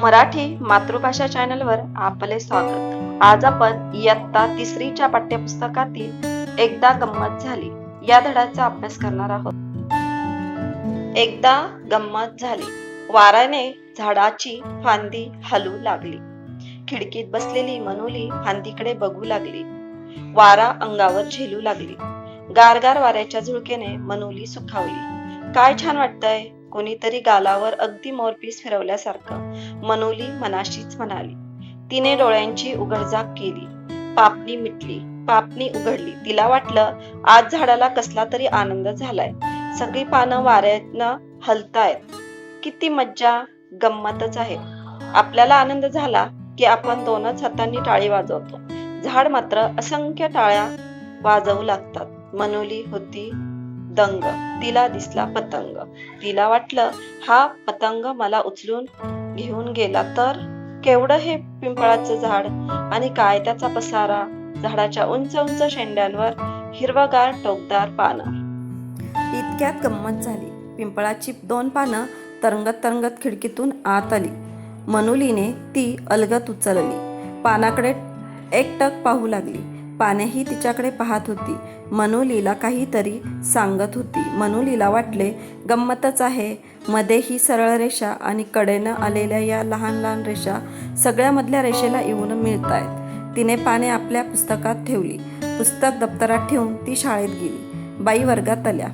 मराठी मातृभाषा चॅनलवर आपले स्वागत. आज आपण इयत्ता तिसरीच्या पाठ्यपुस्तकातील एकदा गंमत झाली. या धड्याचा अभ्यास करणार आहोत. एकदा गंमत झाली. वाऱ्याने झाडाची फांदी हलू लागली. खिडकीत बसलेली मनुली फांदीकडे बघू लागली. वारा अंगावर झेलू लागली. गारगार वाऱ्याच्या झुळकेने मनुली सुखावली. काय छान वाटतंय. कोणीतरी गालावर अगदी मोरपीस फिरवल्यासारखं मनोली मनाशीच म्हणाली. तिने डोळ्यांची उघडझाप केली. पापणी मिटली. पापणी उघडली. तिला वाटलं आज झाडाला कसला तरी आनंद झालाय. सगळी पानं वाऱ्यानं हलतायत. किती मज्जा गंमतच आहे. आपल्याला आनंद झाला की आपण दोनच हातांनी टाळी वाजवतो. झाड मात्र असंख्य टाळ्या वाजवू लागतात. मनोली होती दंग. तिला दिसला पतंग. तिला वाटलं हा पतंग मला उचलून घेऊन गेला तर? केवढं हे पिंपळाचं झाड? आणि काय त्याचा पसारा? झाडाच्या उंच उंच शेंड्यांवर हिरवगार टोकदार पानं. इतक्यात गंमत झाली. पिंपळाची दोन पानं तरंगत तरंगत खिडकीतून आत आली. मनुलीने ती अलगत उचलली. पानाकडे एकटक पाहू लागली. पानेही तिच्याकडे पाहत होती. मनोलीला काहीतरी सांगत होती. मनोलीला वाटले गंमतच आहे. मध्ये ही सरळ रेषा आणि कडेनं आलेल्या या लहान लहान रेषा सगळ्यामधल्या रेषेला येऊन मिळत आहेत तिने पाने आपल्या पुस्तकात ठेवली. पुस्तक दप्तरात ठेवून ती शाळेत गेली. बाई वर्गात आल्या.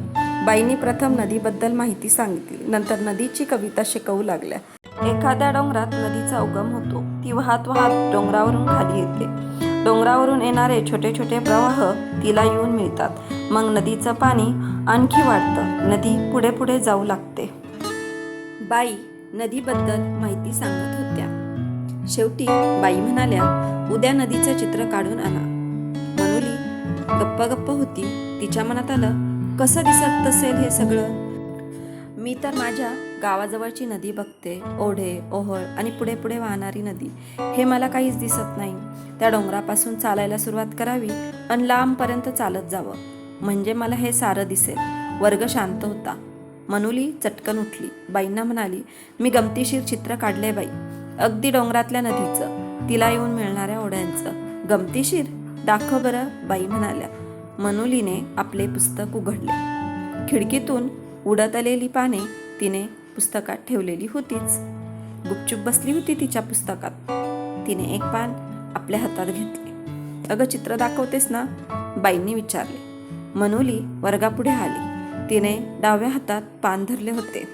बाईंनी प्रथम नदीबद्दल माहिती सांगितली. नंतर नदीची कविता शिकवू लागल्या. एखाद्या डोंगरात नदीचा उगम होतो. ती वाहत वाहत डोंगरावरून खाली येते. डोंगरावरून येणारे छोटे छोटे प्रवाह तिला येऊन मिळतात. मग नदीचं पाणी आणखी वाढतं. नदी पुढे पुढे जाऊ लागते. बाई नदीबद्दल माहिती सांगत होत्या. शेवटी बाई म्हणाल्या उद्या नदीचं चित्र काढून आणा. मनुली गप्प गप्प होती. तिच्या मनात आलं कसं दिसत असेल हे सगळं? मी तर माझ्या गावाजवळची नदी बघते ओढे ओहळ आणि पुढे पुढे वाहणारी नदी. हे मला काहीच दिसत नाही. त्या डोंगरापासून चालायला सुरुवात करावी आणि लांबपर्यंत चालत जावं. म्हणजे मला हे सारं दिसेल. वर्ग शांत होता. मनुली चटकन उठली. बाईंना म्हणाली मी गमतीशीर चित्र काढले बाई. अगदी डोंगरातल्या नदीचं तिला येऊन मिळणाऱ्या ओढ्यांचं. गमतीशीर? दाखव बरं बाई म्हणाल्या. मनुलीने आपले पुस्तक उघडले. खिडकीतून उडत आलेली पाने तिने पुस्तकात ठेवलेली होतीच. गुपचूप बसली होती तिच्या पुस्तकात. तिने एक पान आपल्या हातात घेतले. अगं चित्र दाखवतेस ना? बाईंनी विचारले. मनोली वर्गापुढे आली. तिने डाव्या हातात पान धरले होते.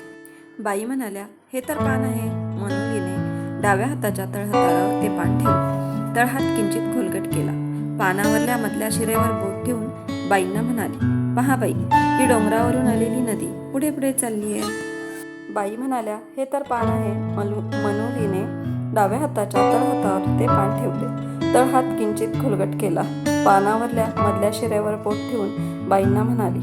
बाई म्हणाल्या हे तर पान आहे. मनोलीने डाव्या हाताच्या तळहातावर ते पान ठेवले तळहात किंचित खोलगट केला. पानावरल्या मधल्या शिरेवर बोट ठेवून बाईंना म्हणाली पहा बाई ही डोंगरावरून आलेली नदी पुढे पुढे चालली आहे बाई म्हणाल्या हे तर पान आहे. मनु मनोलीने डाव्या हाताच्या तळहातावर ते पान ठेवले. तळहात किंचित खुलगट केला. पानावरल्या मधल्या शिऱ्यावर पोट ठेवून बाईंना म्हणाली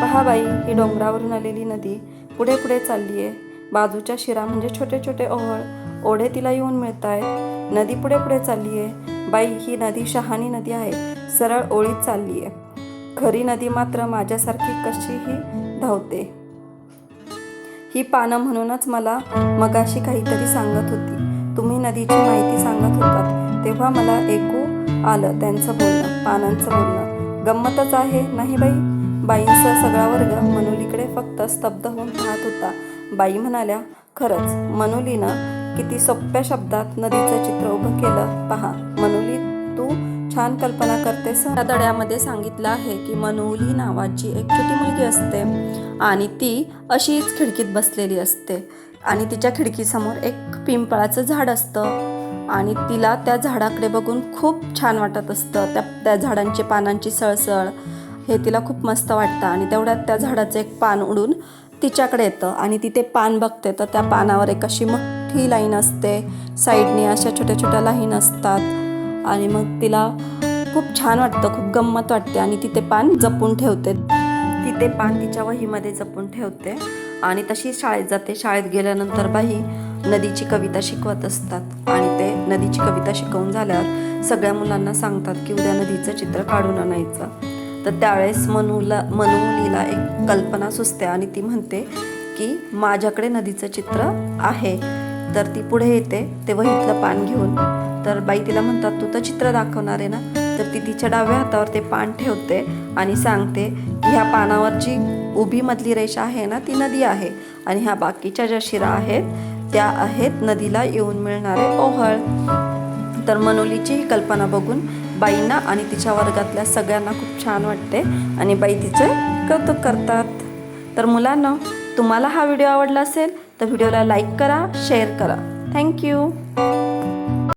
पहा बाई ही डोंगरावरून आलेली नदी पुढे पुढे चालली आहे बाजूच्या शिरा म्हणजे छोटे छोटे ओहळ. ओढे तिला येऊन मिळत आहेत नदी पुढे पुढे चालली आहे बाई ही नदी शहाणी नदी आहे. सरळ ओळीत चालली आहे खरी नदी मात्र माझ्यासारखी कशीही धावते. ही पानं म्हणूनच मला मगाशी काहीतरी सांगत होती. तुम्ही नदीची माहिती सांगत होतात. तेव्हा मला ऐकू आलं त्यांचं बोलणं पानांचं बोलणं. गंमतच आहे नाही बाई? बाईंचा सगळा वर्ग मनोलीकडे फक्त स्तब्ध होऊन पाहत होता. बाई म्हणाल्या खरंच मनोलीनं किती सोप्या शब्दात नदीचं चित्र उभं केलं. पहा मनोली तू छान कल्पना करते. त्या दड्यामध्ये सांगितलं आहे की मनोली नावाची एक छोटी मुलगी असते आणि ती अशीच खिडकीत बसलेली असते. आणि तिच्या खिडकीसमोर एक पिंपळाचं झाड असतं. आणि तिला त्या झाडाकडे बघून खूप छान वाटत असतं. त्या त्या झाडांची पानांची सळसळ हे तिला खूप मस्त वाटतं. आणि तेवढ्यात त्या झाडाचं एक पान उडून तिच्याकडे येतं. आणि ती ते पान बघते. तर त्या पानावर एक अशी मोठी लाईन असते. साईडने अशा छोट्या छोट्या लाईन असतात. आणि मग तिला खूप छान वाटतं खूप गंमत वाटते आणि तिथे पान जपून ठेवते. तिथे पान तिच्या वहीमध्ये जपून ठेवते आणि तशी शाळेत जाते. शाळेत गेल्यानंतर बाई नदीची कविता शिकवत असतात आणि ते नदीची कविता शिकवून झाल्यावर सगळ्या मुलांना सांगतात की उद्या नदीचं चित्र काढून आणायचं. तर त्यावेळेस मनूला मनूलीला एक कल्पना सुचते आणि ती म्हणते की माझ्याकडे नदीचं चित्र आहे. तर ती पुढे येते ते वहीतलं पान घेऊन. तर बाई तिला म्हणतात तू तर चित्र दाखवणार आहे ना? तर ती तिच्या डाव्या हातावर ते पान ठेवते आणि सांगते की ह्या पानावरची उभी मधली रेषा आहे ना ती नदी आहे आणि ह्या बाकीच्या ज्या शिरा आहेत त्या आहेत नदीला येऊन मिळणारे ओहळ. तर मनोलीची ही कल्पना बघून बाईंना आणि तिच्या वर्गातल्या सगळ्यांना खूप छान वाटते आणि बाई तिचे कौतुक करतात. तर मुलांना तुम्हाला हा व्हिडिओ आवडला असेल तर व्हिडिओला लाईक करा शेअर करा. थँक्यू